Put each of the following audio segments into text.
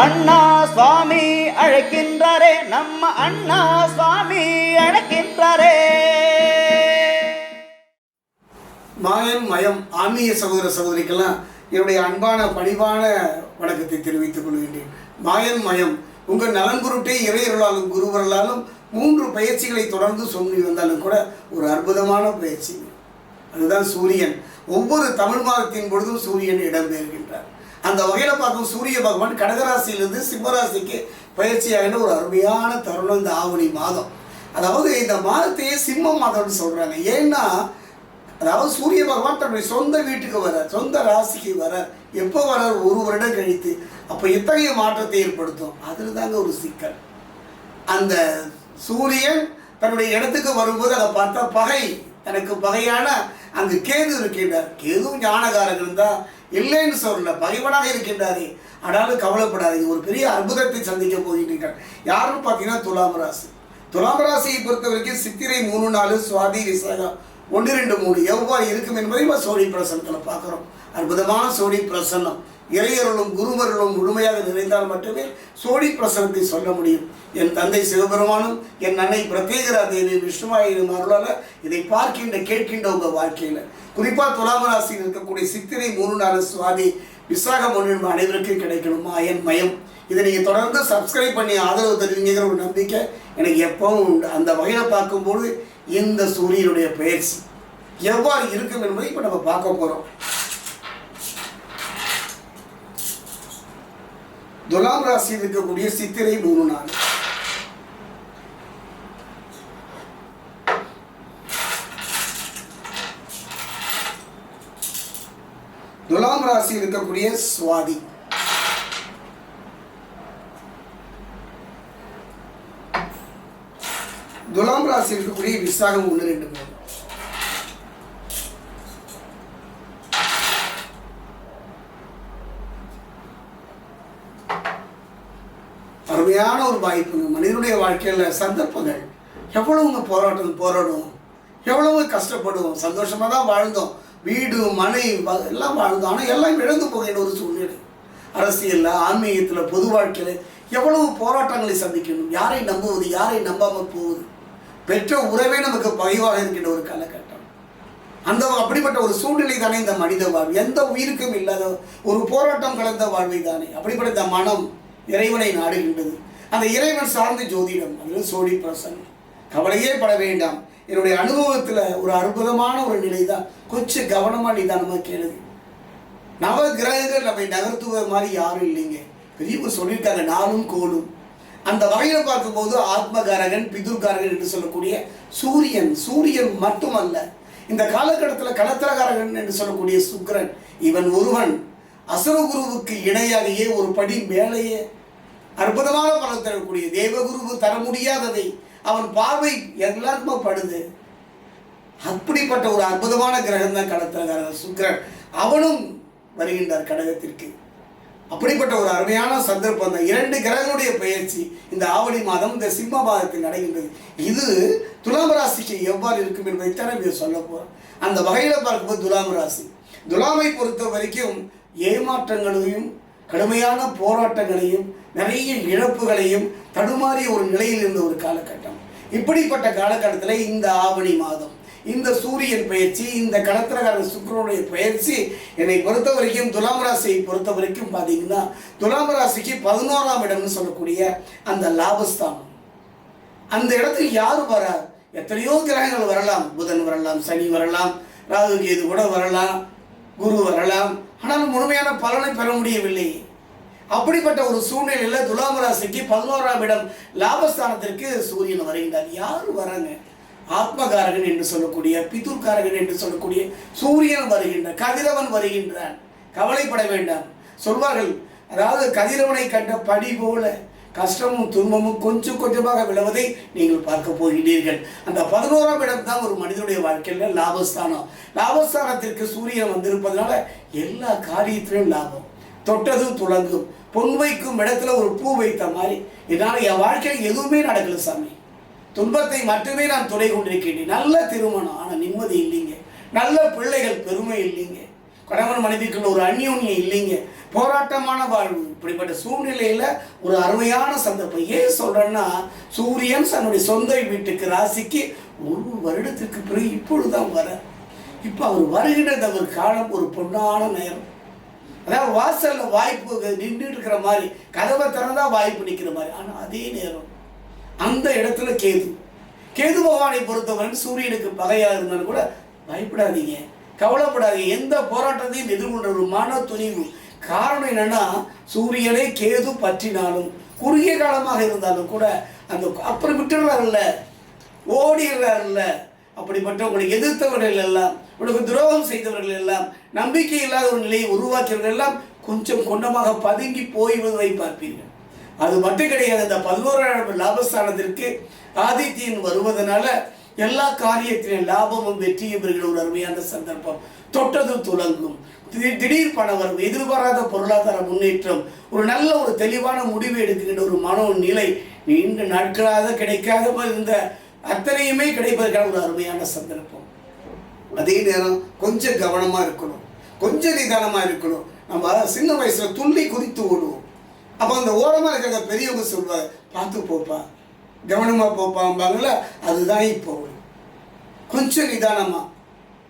அண்ணா சுவாமி அழைக்கின்றாரே நம்ம அண்ணா சுவாமி அழைக்கின்றாரே. மாயன் மயம் ஆன்மீக சகோதர சகோதரிக்கெல்லாம் என்னுடைய அன்பான பணிவான வணக்கத்தை தெரிவித்துக் கொள்கின்றேன். மாயன் மயம் உங்கள் நலன் பொருட்டே இறையர்களாலும் குருவர்களாலும் மூன்று பயிற்சிகளை தொடர்ந்து சொல்லி வந்தாலும் கூட ஒரு அற்புதமான பயிற்சி. அதுதான் சூரியன். ஒவ்வொரு தமிழ் மாதத்தின் பொழுதும் சூரியன் இடம்பெறுகின்றார் அந்த வகையில் பார்க்கும் சூரிய பகவான் கடகராசியிலிருந்து சிம்மராசிக்கு பயிற்சியாகின ஒரு அருமையான தருணம் இந்த ஆவணி மாதம். அதாவது இந்த மாதத்தையே சிம்ம மாதம்னு சொல்கிறாங்க ஏன்னா அதாவது சூரிய பகவான் தன்னுடைய சொந்த வீட்டுக்கு வரார் சொந்த ராசிக்கு வரார் எப்போ வரார் ஒரு வருடம் கழித்து. அப்போ எத்தகைய மாற்றத்தை ஏற்படுத்தும். அதில் தாங்க ஒரு சிக்கல். அந்த சூரியன் தன்னுடைய இடத்துக்கு வரும்போது அதை பார்த்தா பகை. தனக்கு பகையான அங்கு கேது இருக்கின்றார். கேதுவும் ஞானகாரகன் தான் இல்லைன்னு சொல்லல பகைவனாக இருக்கின்றாரே. ஆனாலும் கவலைப்படாதீங்க ஒரு பெரிய அற்புதத்தை சந்திக்க போகிறீர்கள் யாருன்னு பார்த்தீங்கன்னா துலாம் ராசி. துலாம் ராசியை பொறுத்த வரைக்கும் சித்திரை மூணு நாலு சுவாதி விசாகம் ஒன்று ரெண்டு மூணு எவ்வாறு இருக்கும் என்பதையும் சோழி பிரசனத்தில் பார்க்குறோம். அற்புதமான சோழி பிரசன்னம். இறையர்களும் குருவர்களும் முழுமையாக நிறைந்தால் மட்டுமே சோழி பிரசனத்தை சொல்ல முடியும். என் தந்தை சிவபெருமானும் என் அன்னை பிரத்யேகரா தேவி விஷ்ணுவாயிரும் அருளால் இதை பார்க்கின்ற கேட்கின்ற உங்கள் வாழ்க்கையில். குறிப்பாக துலாம ராசியில் இருக்கக்கூடிய சித்திரை மூணு நாள் சுவாதி விசாகம் ஒன்று அனைவருக்கும் கிடைக்கணுமா? என் மயம். இதை நீங்கள் தொடர்ந்து சப்ஸ்கிரைப் பண்ணி ஆதரவு தருவீங்கிற ஒரு நம்பிக்கை எனக்கு எப்பவும் உண்டு. அந்த வகையில் பார்க்கும்போது இந்த சூரியனுடைய பயிற்சி எவ்வாறு இருக்கும் என்பதை இப்போ நம்ம பார்க்க போகிறோம் துலாம் ராசியில் இருக்கக்கூடிய சித்திரை மூணு நாள். துலாம் ராசியில் இருக்கக்கூடிய சுவாதி. துலாம் ராசியில் இருக்கக்கூடிய விசாகம் ஒன்று ரெண்டு மூணு. அருமையான ஒரு வாய்ப்புங்க மனிதனுடைய வாழ்க்கையில் சந்தர்ப்பங்கள். எவ்வளவுங்க போராட்டம் போராடும் எவ்வளவு கஷ்டப்படுவோம். சந்தோஷமாக தான் வாழ்ந்தோம். வீடு மனை எல்லாம் வாழ்ந்தோம் ஆனால் எல்லாம் இழந்து போகின்ற ஒரு சூழ்நிலை. அரசியலில் ஆன்மீகத்தில் பொது வாழ்க்கையில் எவ்வளவு போராட்டங்களை சந்திக்கணும்? யாரை நம்புவது யாரை நம்பாமல் போவது? பெற்ற உறவே நமக்கு பகைவாக இருக்கின்ற ஒரு காலகட்டம். அந்த அப்படிப்பட்ட ஒரு சூழ்நிலை தானே இந்த மனித வாழ்வு. எந்த உயிருக்கும் இல்லாத ஒரு போராட்டம் கலந்த வாழ்வை தானே. அப்படிப்பட்ட இந்த மனம் இறைவனை நாடுகின்றது. அந்த இறைவன் சார்ந்த ஜோதிடம் அதில் சோழி பிரசன்னம். கவலையே பட வேண்டாம். என்னுடைய அனுபவத்தில் ஒரு அற்புதமான ஒரு நிலை தான் கொஞ்சம் கவனமாக நிதானமாக கேளுங்க நவ கிரகங்கள் நம்மை நகர்த்துவது மாதிரி யாரும் இல்லைங்க. பெரியவர் சொல்லியிருக்காங்க நானும் கோலும். அந்த வகையில் பார்க்கும்போது ஆத்மகாரகன் பிதுர்காரகன் என்று சொல்லக்கூடிய சூரியன் சூரியன் மட்டுமல்ல இந்த காலகட்டத்தில் கலத்திரகாரகன் என்று சொல்லக்கூடிய சுக்கிரன் இவன் ஒருவன். அசுரகுருவுக்கு இணையாகவே ஒரு படி மேலேயே அற்புதமான பலன் தரக்கூடிய தேவகுருவு தர முடியாததை அவன் பார்வை எல்லாருக்குமே படுது. அப்படிப்பட்ட ஒரு அற்புதமான கிரகம் தான் கடத்திரகாரன் சுக்கிரன். அவனும் வருகின்றார் கடகத்திற்கு. அப்படிப்பட்ட ஒரு அருமையான சந்தர்ப்பம் தான் இரண்டு கிரகங்களுடைய பயிற்சி இந்த ஆவணி மாதம் இந்த சிம்ம மாதத்தில் நடைகின்றது. இது துலாம் ராசிக்கு எவ்வாறு இருக்கும் என்பதைத்தான் இங்கே சொல்ல போகிறோம் அந்த வகையில் பார்க்கும்போது துலாம் ராசி. துலாமை பொறுத்த வரைக்கும் ஏமாற்றங்களையும் கடுமையான போராட்டங்களையும் நிறைய இழப்புகளையும் தடுமாறிய ஒரு நிலையில் இருந்த ஒரு காலகட்டம். இப்படிப்பட்ட காலகட்டத்தில் இந்த ஆவணி மாதம் இந்த சூரியன் பயிற்சி இந்த கடத்திரகாரன் சுக்கரனுடைய பயிற்சி என்னை பொறுத்த வரைக்கும் துலாம் ராசியை பொறுத்த வரைக்கும் பார்த்தீங்கன்னா துலாம் ராசிக்கு பதினோராம் இடம்னு சொல்லக்கூடிய அந்த லாபஸ்தானம். அந்த இடத்துக்கு யார் வர? எத்தனையோ கிரகங்கள் வரலாம். புதன் வரலாம் சனி வரலாம் ராகு கேது கூட வரலாம் குரு வரலாம். ஆனால் முழுமையான பலனை பெற முடியவில்லை. அப்படிப்பட்ட ஒரு சூழ்நிலையில் துலாம் ராசிக்கு பதினோராம் இடம் லாபஸ்தானத்திற்கு சூரியன் வருகின்றார் யார் வராங்க? ஆத்மகாரகன் என்று சொல்லக்கூடிய பிதுர்காரகன் என்று சொல்லக்கூடிய சூரியன் வருகின்ற கதிரவன் வருகின்றான். கவலைப்பட வேண்டாம். சொல்வார்கள் அதாவது கதிரவனை கண்ட படி போல கஷ்டமும் துன்பமும் கொஞ்சம் கொஞ்சமாக விழுவதை நீங்கள் பார்க்க போகிறீர்கள் அந்த பதினோராம் இடம் தான் ஒரு மனிதனுடைய வாழ்க்கையில் லாபஸ்தானம். லாபஸ்தானத்திற்கு சூரியன் வந்திருப்பதனால எல்லா காரியத்திலும் லாபம். தொட்டதும் துளங்கும். பொன் வைக்கும் இடத்துல ஒரு பூ வைத்த மாதிரி. என்னால் என் வாழ்க்கையில் எதுவுமே நடக்கல சாமி. துன்பத்தை மட்டுமே நான் துணை கொண்டிருக்கின்றேன். நல்ல திருமணம். ஆனால் நிம்மதி இல்லைங்க. நல்ல பிள்ளைகள் பெருமை இல்லைங்க. கணவன் மனைவிக்குள்ள ஒரு அந்யோன்யம் இல்லைங்க. போராட்டமான வாழ்வு. இப்படிப்பட்ட சூழ்நிலையில ஒரு அருமையான சந்தர்ப்பம். ஏன் சொல்றேன்னா சூரியன் தன்னுடைய சொந்த வீட்டுக்கு ராசிக்கு ஒரு வருடத்திற்கு பிறகு இப்பொழுதுதான் வர. இப்போ அவர் வருகின்றது அவர் காலம் ஒரு பொன்னான நேரம். அதாவது வாசல்ல வாய்ப்பு நின்றுட்டு இருக்கிற மாதிரி கதவை திறந்தா வாய்ப்பு நிற்கிற மாதிரி. ஆனால் அதே நேரம் அந்த இடத்துல கேது. கேது பகவானை பொறுத்தவரை சூரியனுக்கு பகையா இருந்தாலும் கூட பயப்படாதீங்க. கவலைப்படாது எந்த போராட்டத்தையும் எதிர்கொண்ட ஒரு மன துணிவு. காரணம் என்னன்னா சூரியனை கேது பற்றினாலும் குறுகிய காலமாக இருந்தாலும் கூட அந்த அப்புறம் விட்டுடுறாருல்ல ஓடிடுறாருல்ல அப்படிப்பட்ட உங்களை எதிர்த்தவர்கள் எல்லாம் உனக்கு துரோகம் செய்தவர்கள் எல்லாம் நம்பிக்கை இல்லாத ஒரு நிலையை உருவாக்கியவர்கள் எல்லாம் கொஞ்சம் கொண்டமாக பதுங்கி போய்வதை பார்ப்பீர்கள். அது மட்டும் கிடையாது. அந்த பதினோராம் லாபஸ்தானத்திற்கு ஆதித்யன் வருவதனால எல்லா காரியத்திலும் லாபமும் வெற்றியும் பெறுகிற ஒரு அருமையான சந்தர்ப்பம். தொட்டது துலங்கும். திடீர் திடீர் எதிர்பாராத பொருளாதார முன்னேற்றம் ஒரு நல்ல ஒரு தெளிவான முடிவு எடுக்கின்ற ஒரு மனோ நிலை நீண்ட நாட்களாக கிடைக்காத இருந்த அத்தனையுமே கிடைப்பதற்கான ஒரு அருமையான சந்தர்ப்பம். அதே நேரம் கொஞ்சம் கவனமா இருக்கணும். கொஞ்சம் நிதானமா இருக்கணும். நம்ம சின்ன வயசுல துள்ளி குதித்து ஓடுவோம். அப்போ அந்த ஓரமாக இருக்கிற பெரியவங்க சொல்வார் பார்த்து போப்பா கவனமாக போப்பாம்பாங்கள அதுதான் இப்போ. கொஞ்சம் நிதானமாக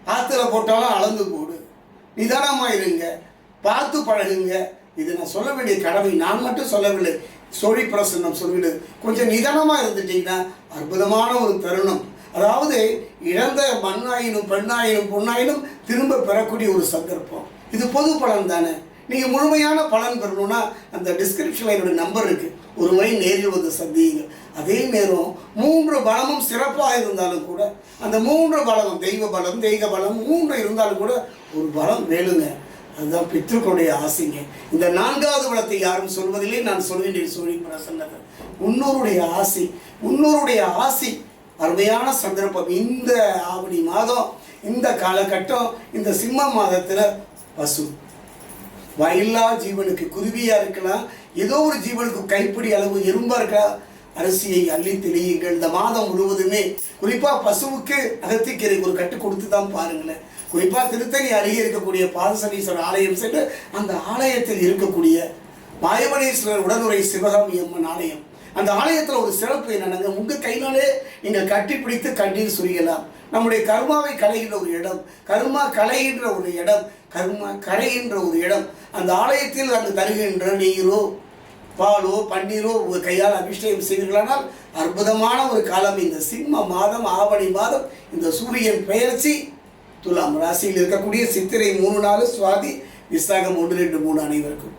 ஆற்றுல போட்டாலும் அளந்து போடு. நிதானமாக இருங்க. பார்த்து பழகுங்க. இது நான் சொல்ல வேண்டிய கடமை. நான் மட்டும் சொல்லவில்லை. சோழி பிரசன்னம் சொல்லிவிடு கொஞ்சம் நிதானமாக இருந்துட்டீங்கன்னா அற்புதமான ஒரு தருணம். அதாவது இழந்த மண்ணாயினும் பெண்ணாயினும் பொண்ணாயினும் திரும்ப பெறக்கூடிய ஒரு சந்தர்ப்பம். இது பொது பலன் தானே. நீங்கள் முழுமையான பலன் பெறணும்னா அந்த டிஸ்கிரிப்ஷனில் என்னோடய நம்பர் இருக்குது ஒரு முறை நேரில் வந்து சந்தியுங்கள் அதே நேரம் மூன்று பலமும் சிறப்பாக இருந்தாலும் கூட அந்த மூன்று பலமும் தெய்வ பலம் தெய்வ பலம் மூன்று இருந்தாலும் கூட ஒரு பலம் வேணுங்க. அதுதான் பித்ருக்களுடைய ஆசைங்க. இந்த நான்காவது பலத்தை யாரும் சொல்வதில்லை. நான் சொல்கின்றேன் சொல்லி பிரசன்னது முன்னோருடைய ஆசை முன்னோருடைய ஆசை அருமையான சந்தர்ப்பம். இந்த ஆவணி மாதம் இந்த காலகட்டம் இந்த சிம்ம மாதத்தில் பசு. வயலா ஜீவனுக்கு குருவியாக இருக்கலாம் ஏதோ ஒரு ஜீவனுக்கு கைப்பிடி அளவு எறும்பா இருக்கா? அரிசியை அள்ளி தெளியுங்கள். இந்த மாதம் முழுவதுமே குறிப்பா பசுவுக்கு அகத்திக்கீரை ஒரு கட்டு கொடுத்து தான் பாருங்களேன். குறிப்பா திருத்தணி அருகே இருக்கக்கூடிய பாதசனீஸ்வரர் ஆலயம் சென்று அந்த ஆலயத்தில் இருக்கக்கூடிய மாயமணீஸ்வரர் உடனுரை சிவகாமி அம்மன் ஆலயம். அந்த ஆலயத்தில் ஒரு சிறப்பு என்னன்னாங்க? உங்கள் கையினாலே நீங்கள் கட்டி பிடித்து கண்ணீர் சுரியலாம் நம்முடைய கர்மாவை கலைகின்ற ஒரு இடம் கர்மா கலைகின்ற ஒரு இடம் கர்மா கரைகின்ற ஒரு இடம். அந்த ஆலயத்தில் அங்கு தருகின்ற நீரோ பாலோ பன்னீரோ உங்கள் கையால் அபிஷேகம் செய்வீர்களானால் அற்புதமான ஒரு காலம். இந்த சிம்ம மாதம் ஆவணி மாதம் இந்த சூரியன் பெயர்ச்சி துலாம் ராசியில் இருக்கக்கூடிய சித்திரை மூணு நாலு சுவாதி விசாகம் ஒன்று ரெண்டு மூணு அனைவருக்கும்.